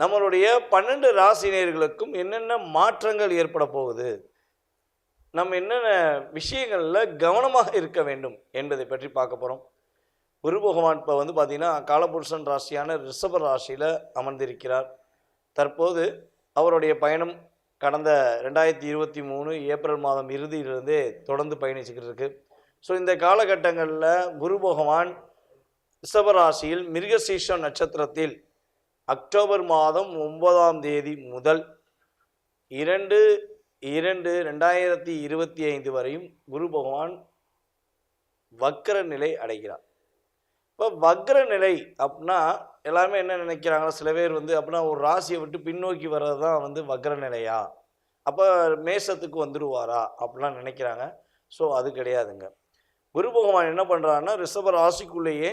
நம்மளுடைய பன்னெண்டு ராசினியர்களுக்கும் என்னென்ன மாற்றங்கள் ஏற்பட போகுது? நம்ம என்னென்ன விஷயங்களில் கவனமாக இருக்க வேண்டும் என்பதை பற்றி பார்க்க போகிறோம் குரு பகவான் இப்போ வந்து பார்த்திங்கன்னா காலபுருஷன் ராசியான ரிஷப ராசியில் அமர்ந்திருக்கிறார். தற்போது அவருடைய பயணம் கடந்த ரெண்டாயிரத்தி இருபத்தி மூணு ஏப்ரல் மாதம் இறுதியிலிருந்தே தொடர்ந்து பயணிச்சுக்கிட்டு இருக்கு. ஸோ இந்த காலகட்டங்களில் குரு பகவான் ரிஷபராசியில் மிருகசீஷம் நட்சத்திரத்தில் அக்டோபர் மாதம் ஒன்பதாம் தேதி முதல் இரண்டு இரண்டு ரெண்டாயிரத்தி இருபத்தி ஐந்து வரையும் குரு பகவான் வக்ர நிலை அடைகிறார். இப்போ வக்ர நிலை அப்படின்னா எல்லாருமே என்ன நினைக்கிறாங்க? சில பேர் வந்து அப்படின்னா ஒரு ராசியை விட்டு பின்னோக்கி வர்றது தான் வந்து வக்ர நிலையா? அப்போ மேசத்துக்கு வந்துடுவாரா அப்படிலாம் நினைக்கிறாங்க. ஸோ அது கிடையாதுங்க. குரு பகவான் என்ன பண்ணுறாருன்னா ரிஷப ராசிக்குள்ளேயே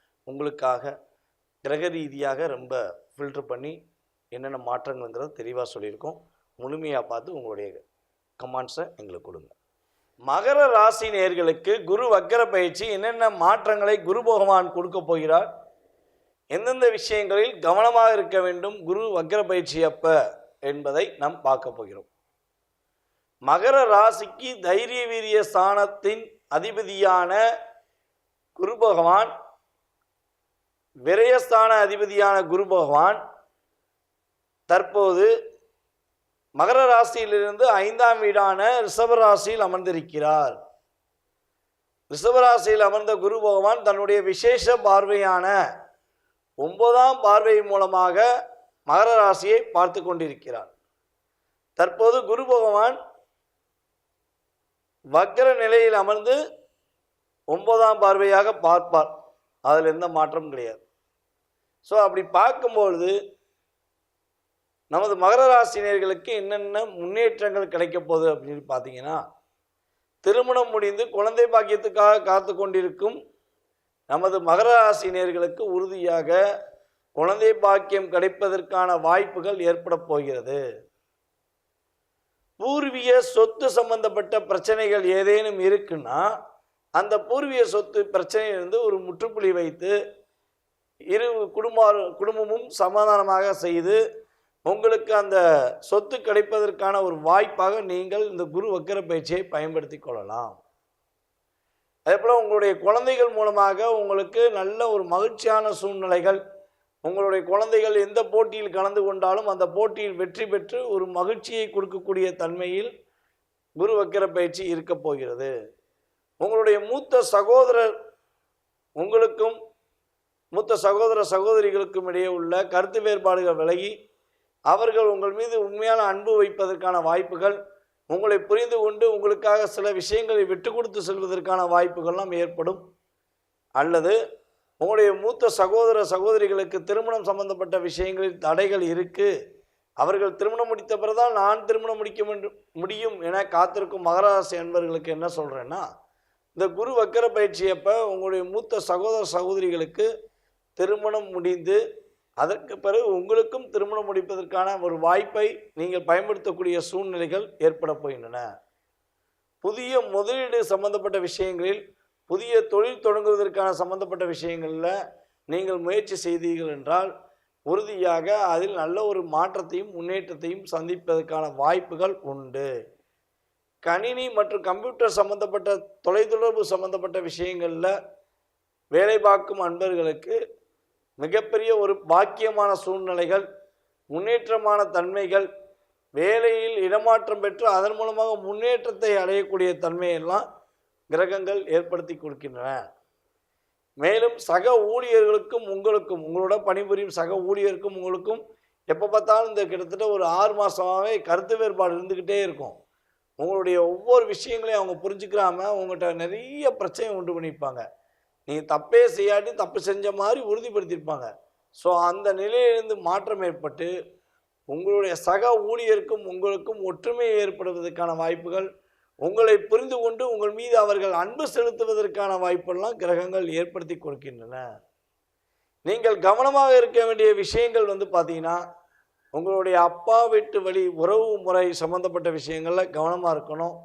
உங்களுக்காக கிரக ரீதியாக ரொம்ப ஃபில்டர் பண்ணி என்னென்ன மாற்றங்கள்ங்கிறத தெளிவாக சொல்லியிருக்கோம். முழுமையாக பார்த்து உங்களுடைய கமெண்ட்ஸை எங்களுக்கு கொடுங்க. மகர ராசி நேர்களுக்கு குரு வக்கர பயிற்சி என்னென்ன மாற்றங்களை குரு பகவான் கொடுக்க போகிறார்? எந்தெந்த விஷயங்களில் கவனமாக இருக்க வேண்டும் குரு வக்கர பயிற்சி அப்ப என்பதை நாம் பார்க்க போகிறோம். மகர ராசிக்கு தைரிய வீரிய ஸ்தானத்தின் அதிபதியான குரு பகவான் விரயஸ்தான அதிபதியான குரு பகவான் தற்போது மகர ராசியிலிருந்து ஐந்தாம் வீடான ரிஷபராசியில் அமர்ந்திருக்கிறார். ரிஷபராசியில் அமர்ந்த குரு பகவான் தன்னுடைய விசேஷ பார்வையான ஒன்பதாம் பார்வை மூலமாக மகர ராசியை பார்த்து கொண்டிருக்கிறார். தற்போது குரு பகவான் வக்கர நிலையில் அமர்ந்து ஒன்பதாம் பார்வையாக பார்ப்பார். அதில் எந்த மாற்றமும் கிடையாது. ஸோ அப்படி பார்க்கும்பொழுது நமது மகர ராசினியர்களுக்கு என்னென்ன முன்னேற்றங்கள் கிடைக்க போகுது அப்படின்னு பார்த்தீங்கன்னா திருமணம் முடிந்து குழந்தை பாக்கியத்துக்காக காத்து கொண்டிருக்கும் நமது மகர ராசினியர்களுக்கு உறுதியாக குழந்தை பாக்கியம் கிடைப்பதற்கான வாய்ப்புகள் ஏற்பட போகிறது. பூர்வீக சொத்து சம்பந்தப்பட்ட பிரச்சனைகள் ஏதேனும் இருக்குன்னா அந்த பூர்வீக சொத்து பிரச்சனையிலிருந்து ஒரு முற்றுப்புள்ளி வைத்து இரு குடும்ப குடும்பமும் சமாதானமாக செய்து உங்களுக்கு அந்த சொத்து கிடைப்பதற்கான ஒரு வாய்ப்பாக நீங்கள் இந்த குரு வக்கர பயிற்சியை பயன்படுத்தி கொள்ளலாம். அதே போல் உங்களுடைய குழந்தைகள் மூலமாக உங்களுக்கு நல்ல ஒரு மகிழ்ச்சியான சூழ்நிலைகள் உங்களுடைய குழந்தைகள் எந்த போட்டியில் கலந்து கொண்டாலும் அந்த போட்டியில் வெற்றி பெற்று ஒரு மகிழ்ச்சியை கொடுக்கக்கூடிய தன்மையில் குரு வக்கர பயிற்சி இருக்கப் போகிறது. உங்களுடைய மூத்த சகோதரர் உங்களுக்கும் மூத்த சகோதர சகோதரிகளுக்கும் இடையே உள்ள கருத்து வேறுபாடுகள் விலகி அவர்கள் உங்கள் மீது உண்மையான அன்பு வைப்பதற்கான வாய்ப்புகள் உங்களை புரிந்து கொண்டு உங்களுக்காக சில விஷயங்களை விட்டு கொடுத்து செல்வதற்கான வாய்ப்புகள்லாம் ஏற்படும். அல்லது உங்களுடைய மூத்த சகோதர சகோதரிகளுக்கு திருமணம் சம்பந்தப்பட்ட விஷயங்களில் தடைகள் இருக்குது அவர்கள் திருமணம் முடித்த பிறகுதான் நான் திருமணம் முடிக்க முடியும் என காத்திருக்கும் மகராசி அன்பர்களுக்கு என்ன சொல்கிறேன்னா இந்த குரு வக்கர பயிற்சியப்போ உங்களுடைய மூத்த சகோதர சகோதரிகளுக்கு திருமணம் முடிந்து அதற்கு பிறகு உங்களுக்கும் திருமணம் முடிப்பதற்கான ஒரு வாய்ப்பை நீங்கள் பயன்படுத்தக்கூடிய சூழ்நிலைகள் ஏற்பட போகின்றன. புதிய முதலீடு சம்பந்தப்பட்ட விஷயங்களில் புதிய தொழில் தொடங்குவதற்கான சம்பந்தப்பட்ட விஷயங்களில் நீங்கள் முயற்சி செய்தீர்கள் என்றால் உறுதியாக அதில் நல்ல ஒரு மாற்றத்தையும் முன்னேற்றத்தையும் சந்திப்பதற்கான வாய்ப்புகள் உண்டு. கணினி மற்றும் கம்ப்யூட்டர் சம்பந்தப்பட்ட தொலைத்தொடர்பு சம்பந்தப்பட்ட விஷயங்களில் வேலை பார்க்கும் அன்பர்களுக்கு மிகப்பெரிய ஒரு பாக்கியமான சூழ்நிலைகள் முன்னேற்றமான தன்மைகள் வேலையில் இடமாற்றம் பெற்று அதன் மூலமாக முன்னேற்றத்தை அடையக்கூடிய தன்மையெல்லாம் கிரகங்கள் ஏற்படுத்தி கொடுக்கின்றன. மேலும் சக ஊழியர்களுக்கும் உங்களுக்கும் உங்களோட பணிபுரியும் சக ஊழியருக்கும் உங்களுக்கும் எப்போ பார்த்தாலும் இந்த கிட்டத்தட்ட ஒரு ஆறு மாதமாகவே கருத்து வேறுபாடு இருந்துக்கிட்டே இருக்கும். உங்களுடைய ஒவ்வொரு விஷயங்களையும் அவங்க புரிஞ்சுக்கிறாம உங்கள்கிட்ட நிறைய பிரச்சனை உண்டு பண்ணியிருப்பாங்க. நீங்கள் தப்பே செய்யாட்டி தப்பு செஞ்ச மாதிரி உறுதிப்படுத்தியிருப்பாங்க. ஸோ அந்த நிலையிலிருந்து மாற்றம் ஏற்பட்டு உங்களுடைய சக ஊழியருக்கும் உங்களுக்கும் ஒற்றுமை ஏற்படுவதற்கான வாய்ப்புகள் உங்களை புரிந்து கொண்டு உங்கள் மீது அவர்கள் அன்பு செலுத்துவதற்கான வாய்ப்பெல்லாம் கிரகங்கள் ஏற்படுத்தி கொடுக்கின்றன. நீங்கள் கவனமாக இருக்க வேண்டிய விஷயங்கள் வந்து பார்த்தீங்கன்னா உங்களுடைய அப்பா வீட்டு வழி உறவு முறை சம்மந்தப்பட்ட விஷயங்களில் கவனமாக இருக்கணும்.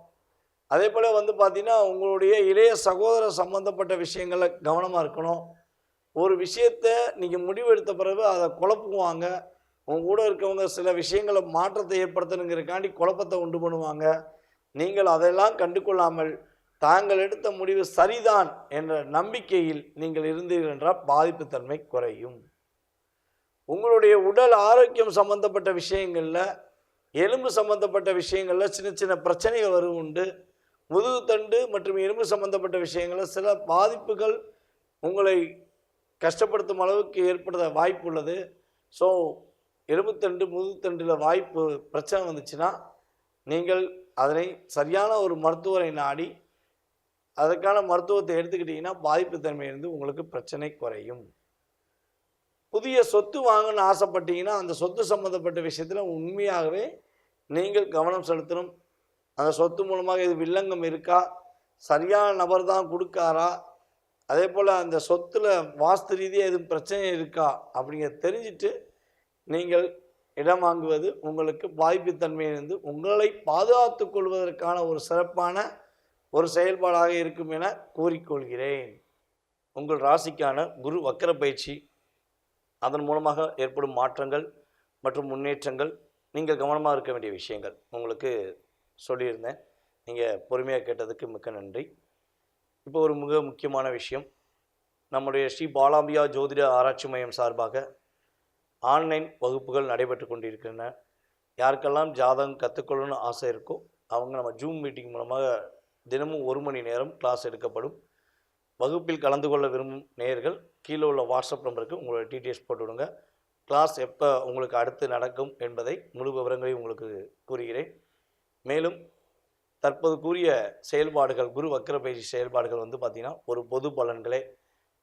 அதே போல் வந்து பார்த்திங்கன்னா உங்களுடைய இளைய சகோதர சம்மந்தப்பட்ட விஷயங்களில் கவனமாக இருக்கணும். ஒரு விஷயத்தை நீங்கள் முடிவெடுத்த பிறகு அதை குழப்புவாங்க. உங்கள் கூட இருக்கவங்க சில விஷயங்களை மாற்றத்தை ஏற்படுத்தணுங்கிறக்காண்டி குழப்பத்தை உண்டு பண்ணுவாங்க. நீங்கள் அதெல்லாம் கண்டுகொள்ளாமல் தாங்கள் எடுத்த முடிவு சரிதான் என்ற நம்பிக்கையில் நீங்கள் இருந்தீர்கள் என்றால் பாதிப்புத்தன்மை குறையும். உங்களுடைய உடல் ஆரோக்கியம் சம்மந்தப்பட்ட விஷயங்களில் எலும்பு சம்மந்தப்பட்ட விஷயங்களில் சின்ன சின்ன பிரச்சனைகள் வரும் உண்டு முதுகுத்தண்டு மற்றும் எலும்பு சம்மந்தப்பட்ட விஷயங்களில் சில பாதிப்புகள் உங்களை கஷ்டப்படுத்தும் அளவுக்கு ஏற்படுத்த வாய்ப்பு உள்ளது. ஸோ எலும்புத்தண்டு முதுகுத்தண்டில் வாய்ப்பு பிரச்சனை வந்துச்சுன்னா நீங்கள் அதனை சரியான ஒரு மருத்துவரை நாடி அதற்கான மருத்துவத்தை எடுத்துக்கிட்டிங்கன்னா பாதிப்பு தன்மையிலிருந்து உங்களுக்கு பிரச்சனை குறையும். புதிய சொத்து வாங்கணும்னு ஆசைப்பட்டீங்கன்னா அந்த சொத்து சம்மந்தப்பட்ட விஷயத்தில் உண்மையாகவே நீங்கள் கவனம் செலுத்தணும். அந்த சொத்து மூலமாக இது வில்லங்கம் இருக்கா? சரியான நபர் தான் கொடுக்காரா? அதே போல் அந்த சொத்தில் வாஸ்து ரீதியாக எதுவும் பிரச்சனை இருக்கா? அப்படிங்கிற தெரிஞ்சுட்டு நீங்கள் இடம் வாங்குவது உங்களுக்கு பாதிப்புத்தன்மையிலிருந்து உங்களை பாதுகாத்து கொள்வதற்கான ஒரு சிறப்பான ஒரு செயல்பாடாக இருக்கும் என கூறிக்கொள்கிறேன். உங்கள் ராசிக்கான குரு வக்கர பயிற்சி அதன் மூலமாக ஏற்படும் மாற்றங்கள் மற்றும் முன்னேற்றங்கள். நீங்கள் கவனமாக இருக்க வேண்டிய விஷயங்கள். உங்களுக்கு சொல்லியிருந்தேன். நீங்கள் பொறுமையாக கேட்டதுக்கு மிக்க நன்றி. இப்போ ஒரு மிக முக்கியமான விஷயம். நம்முடைய ஸ்ரீ பாலாம்பியா ஜோதிட ஆராய்ச்சி மையம் சார்பாக ஆன்லைன் வகுப்புகள் நடைபெற்று கொண்டிருக்கின்றன. யாருக்கெல்லாம் ஜாதகம் கற்றுக்கொள்ளணும்னு ஆசை இருக்கோ அவங்க நம்ம ஜூம் மீட்டிங் மூலமாக தினமும் ஒரு மணி நேரம் கிளாஸ் எடுக்கப்படும். வகுப்பில் கலந்து கொள்ள விரும்பும் நேயர்கள் கீழே உள்ள வாட்ஸ்அப் நம்பருக்கு உங்களோட டீட்டெயில்ஸ் போட்டு விடுங்க கிளாஸ் எப்போ உங்களுக்கு அடுத்து நடக்கும் என்பதை முழு விவரங்களை உங்களுக்கு கூறுகிறேன். மேலும் தற்போது கூறிய செயல்பாடுகள் குரு வக்கர பயிற்சி செயல்பாடுகள் வந்து பார்த்திங்கன்னா ஒரு பொது பலன்களே.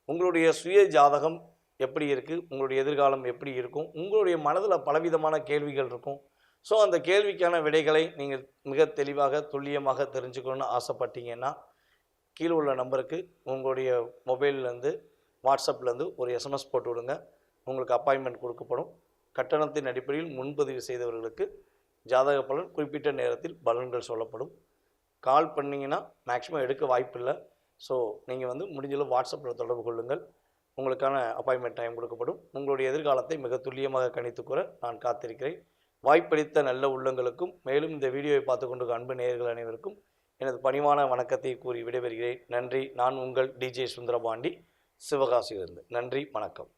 உங்களுடைய சுய ஜாதகம் எப்படி இருக்குது உங்களுடைய எதிர்காலம் எப்படி இருக்கும்? உங்களுடைய மனதில் பலவிதமான கேள்விகள் இருக்கும். ஸோ அந்த கேள்விக்கான விடைகளை நீங்கள் மிக தெளிவாக துல்லியமாக தெரிஞ்சுக்கணும்னு ஆசைப்பட்டீங்கன்னா கீழே உள்ள நம்பருக்கு உங்களுடைய மொபைல்லேருந்து வாட்ஸ்அப்லேருந்து ஒரு எஸ்எம்எஸ் போட்டு விடுங்க. உங்களுக்கு அப்பாயின்மெண்ட் கொடுக்கப்படும். கட்டணத்தின் அடிப்படையில் முன்பதிவு செய்தவர்களுக்கு ஜாதக பலன் குறிப்பிட்ட நேரத்தில் பலன்கள் சொல்லப்படும். கால் பண்ணிங்கன்னா மேக்ஸிமம் எடுக்க வாய்ப்பில்லை. ஸோ நீங்கள் வந்து முடிஞ்சளவு வாட்ஸ்அப்பில் தொடர்பு கொள்ளுங்கள். உங்களுக்கான அப்பாயின்மெண்ட் டைம் கொடுக்கப்படும். உங்களுடைய எதிர்காலத்தை மிக துல்லியமாக கணித்து கூற நான் காத்திருக்கிறேன். வாய்ப்பளித்த நல்ல உள்ளங்களுக்கும் மேலும் இந்த வீடியோவை பார்த்து கொண்டு அன்பு நேயர்கள் அனைவருக்கும் எனது பணிவான வணக்கத்தை கூறி விடைபெறுகிறேன். நன்றி. நான் உங்கள் டிஜே சுந்தரபாண்டி. சிவகாசியிலிருந்து. நன்றி. வணக்கம்.